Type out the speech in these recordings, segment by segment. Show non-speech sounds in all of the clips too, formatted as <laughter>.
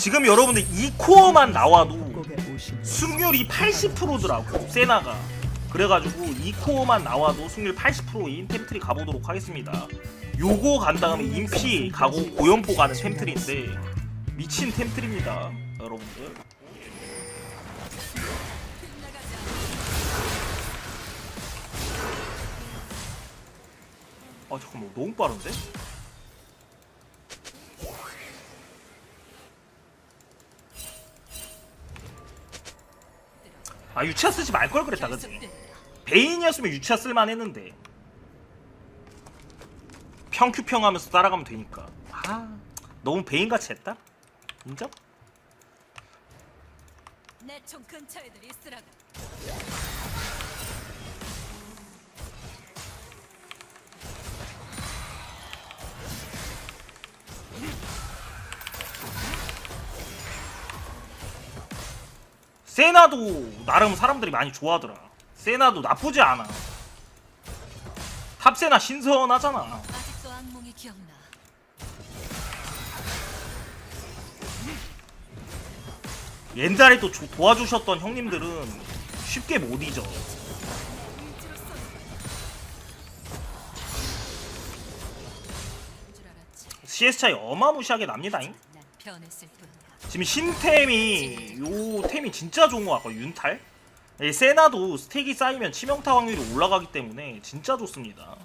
지금 여러분들 2코어만 나와도 곡에 오신 승률이 80%더라고 세나가. 그래가지고 2코어만 나와도 승률 80%인 템트리 가보도록 하겠습니다. 요거 간 다음에 인피 가고 고연포 가는 템트리인데 미친 템트리입니다 여러분들. 아 잠깐만 너무 빠른데? 아 유치아 쓰지 말 걸 그랬다 그지? 베인이었으면 유치아 쓸만 했는데 평큐평 하면서 따라가면 되니까 아 너무 베인같이 했다? 인정? 내총 근처에들 있으라고. 세나도 나름 사람들이 많이 좋아하더라 세나도 나쁘지 않아 탑세나 신선하잖아 아직도 악몽이 기억나. 옛날에 또 조- 도와주셨던 형님들은 쉽게 못 잊어 줄 알았지. CS 차이 어마무시하게 납니다잉 난 변했을 뿐이야. 지금 신템이 요 템이 진짜 좋은 것 같고 윤탈. 예, 세나도 스택이 쌓이면 치명타 확률이 올라가기 때문에 진짜 좋습니다.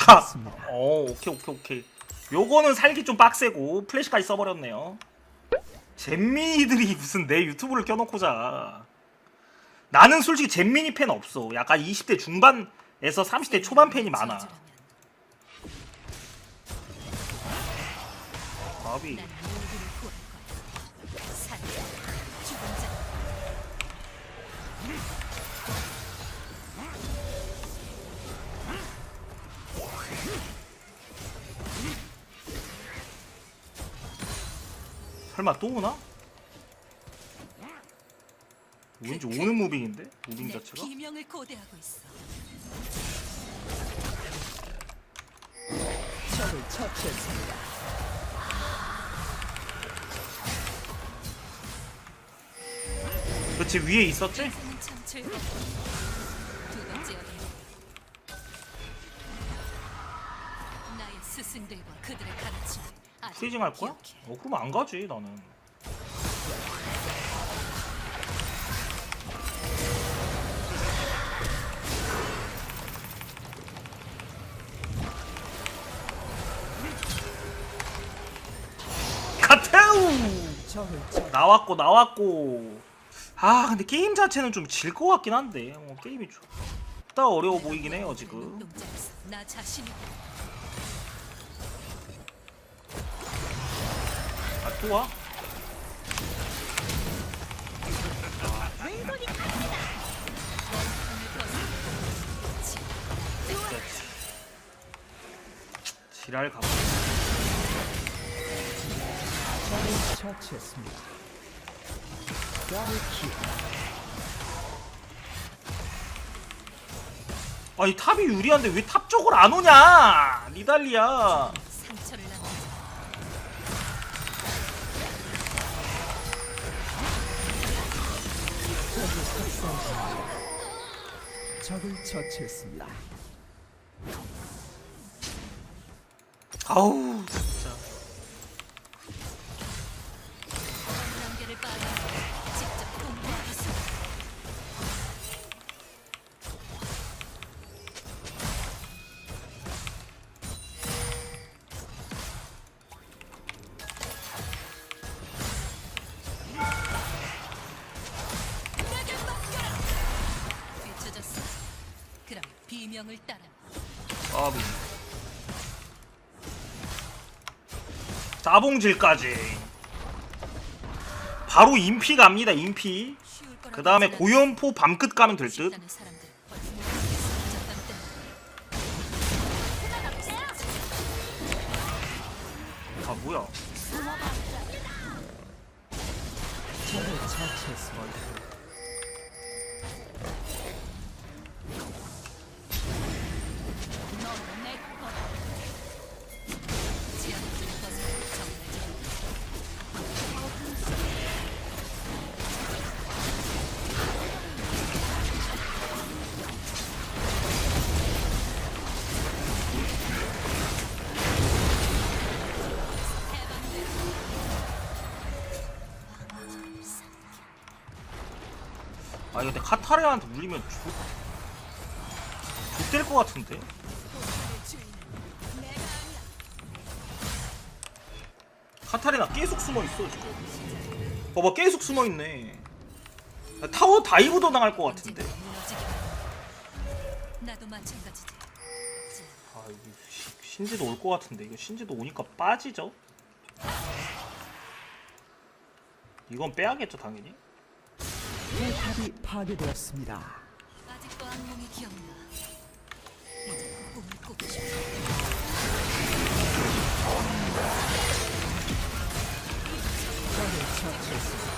하! 어 오케이 오케이 오케이 요거는 살기 좀 빡세고 플래시까지 써버렸네요. 잼민이들이 무슨 내 유튜브를 껴놓고자. 나는 솔직히 잼민이 팬 없어. 약간 20대 중반에서 30대 초반 팬이 많아. 저주라면 바비 설마 또 오나? 왠지 오는 무빙인데? 무빙 내 자체가? 비명을 고대하고 있어. 적을 처치했습니다. 그치 위에 있었지? 인생은 참 즐거워. 두 번째 어린 나의 스승들과 그들의 가르침을 아직 프리징 할 거야? 어 그럼 안 가지 나는. 카테우! 나왔고 나왔고. 아 근데 게임 자체는 좀 질 것 같긴 한데. 어, 게임이 좀딱 어려워 보이긴 해요 지금 아또 와? 지랄 적을 처치했습니다. 킬. 아니 탑이 유리한데 왜 탑 쪽을 안 오냐 니달리야 적을 처치했습니다. 아우 비명을 따라. 아비 짜봉질까지 바로 인피 갑니다 인피 그 다음에. 고연포 밤끝 가면 될 듯. 아 뭐야 아 이거 내 카타레한테 물리면 죽 죽될 것 같은데? 카타레나 계속 숨어 있어 지금. 봐봐 계속 숨어 있네. 타워 다이브도 당할 것 같은데. 아 이거 시- 신지도 올 것 같은데. 이거 신지도 오니까 빠지죠? 이건 빼야겠죠 당연히 포탑이 파괴되었습니다. 아직도 악몽이 기억나. 꿈을 꾸고 싶어. 적을 처치했습니다.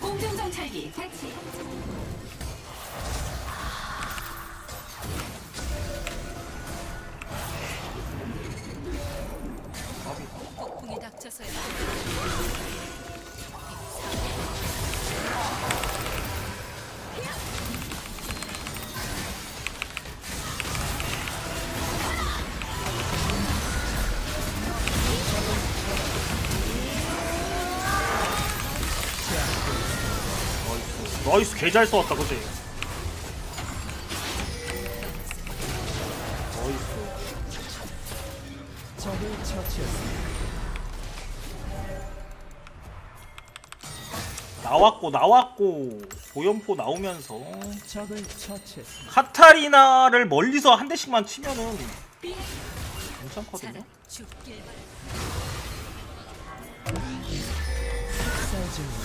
공중정찰기 배치. 나이스 나이스 개잘 쏘았다 그지. 나왔고 나왔고 보연포 나오면서. 카타리나를 멀리서 한 대씩만 치면은 괜찮거든요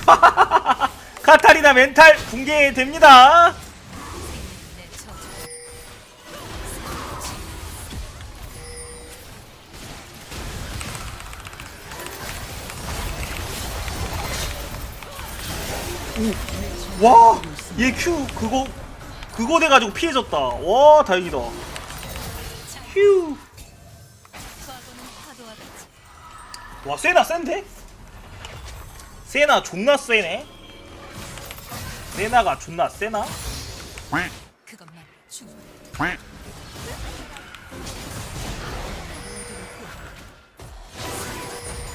<laughs> 카타리나 멘탈 붕괴됩니다. 와얘큐 그거 그거 돼가지고 피해졌다 와 다행이다 파도와 같이 세나 센데? 세나 존나 세네 세나가 존나 세나? 그것만 충분해.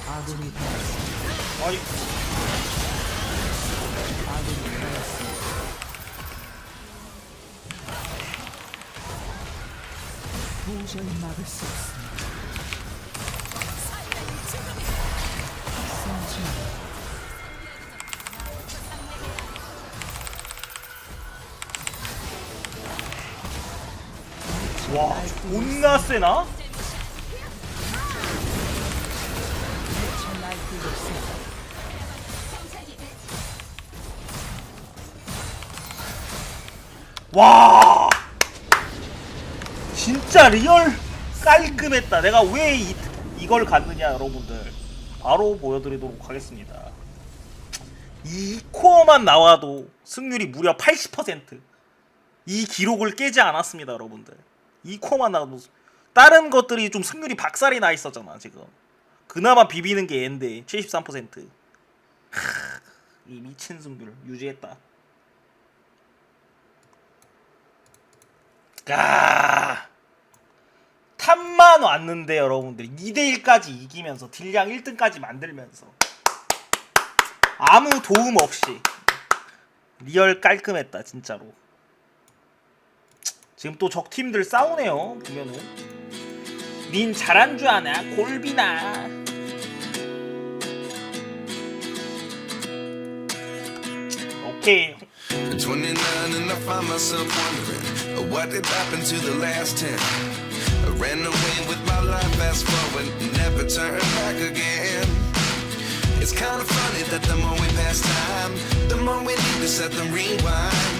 아군이 당했습니다. 아니 아군이 당했습니다. 도저히 막을 수 없습니다. 와 존나 세나? 와! 진짜 리얼 깔끔했다. 내가 왜 이, 이걸 갔느냐 여러분들. 바로 보여드리도록 하겠습니다. 이 코어만 나와도 승률이 무려 80%이 기록을 깨지 않았습니다 여러분들 이 코어만 나와도 다른 것들이 좀 승률이 박살이 나 있었잖아 지금. 그나마 비비는 게 얘인데 73% 하, 이 미친 승률 유지했다. 아, 탑만 왔는데 여러분들 2대1까지 이기면서 딜량 1등까지 만들면서 아무 도움 없이 리얼 깔끔했다 진짜로 지금 또 적 팀들 싸우네요 보면은 닌 잘한 줄 아나 골비나 오케이 At 29 and I find myself wondering uh, what did happen to the last 10. I ran away with my life, fast forward, never turn back again. It's kind of funny that the more we pass time, the more we need to set them rewind.